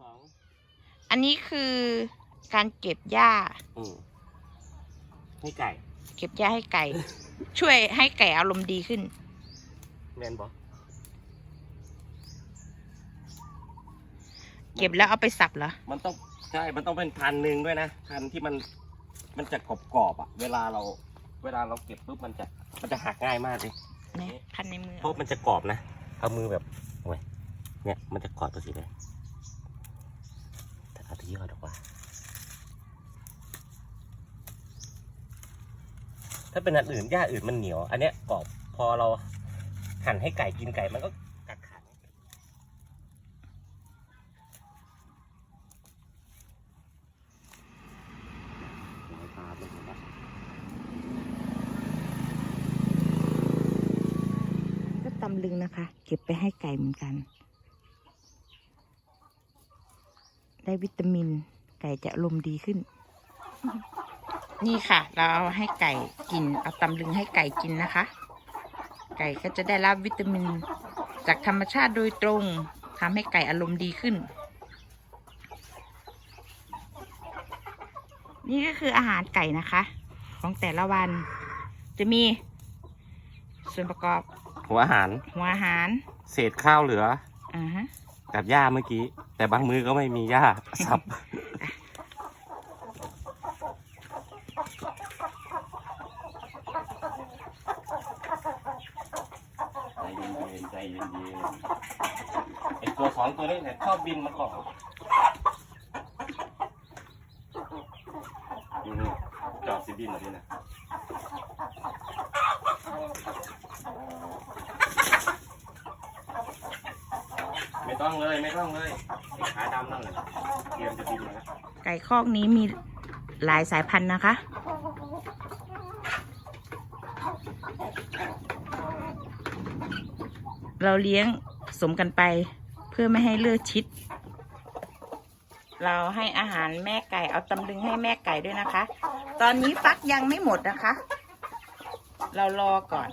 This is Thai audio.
สองอันนี้คือการเก็บหญ้า อืมให้ไก่เก็บหญ้าให้ไก่ ช่วยให้ไก่อารมณ์ดีขึ้น แมนบอกเก็บแล้วเอาไปสับเหรอ มันต้องใช่ มันต้องเป็นพันหนึ่งด้วยนะ พันที่มัน มันจะกรอบๆอะเวลาเรา เวลาเราเก็บปุ๊บมันจะ มันจะหักง่ายมากเลย เนี่ยพันในมือเพราะมันจะกรอบนะ เอามือแบบโอ้ยเนี่ย มันจะกรอบตัวสีเลยแต่เอาที่ ยอดกว่า ถ้าเป็นอันอื่นหญ้าอื่นมันเหนียว อันเนี้ยกรอบ พอเราหั่นให้ไก่กินไก่มันก็กัดขาดปลาไปหมดแล้วก็ตำลึงนะคะ เก็บไปให้ไก่เหมือนกัน ได้วิตามิน ไก่จะอารมณ์ดีขึ้น นี่ค่ะ เราเอาให้ไก่กิน เอาตำลึงให้ไก่กินนะคะ ไก่ก็จะได้รับวิตามิน จากธรรมชาติโดยตรงทำให้ไก่อารมณ์ดีขึ้น นี่ก็คืออาหารไก่นะคะ ของแต่ละวันจะมี ส่วนประกอบหัวอาหาร หัวอาหาร เศษข้าวเหลืออ่าฮะ กับหญ้าเมื่อกี้ แต่บางมือก็ไม่มีหญ้าสับ ใจเย็นๆใจเย็นๆไอตัวสองตัวนี้เนี่ยชอบบินมาเกาะอืมจอบสิบินเหรอพี่นะ ไม่ต้องเลยไม่ต้องเลยขาดำนั่นเลยเตรียมจะบินแล้วไก่คอกนี้มีหลายสายพันธุ์นะคะ เราเลี้ยงสมกันไปเพื่อไม่ให้เลือดชิด เราให้อาหารแม่ไก่เอาตำลึงให้แม่ไก่ด้วยนะคะ ตอนนี้ฟักยังไม่หมดนะคะ เรารอก่อน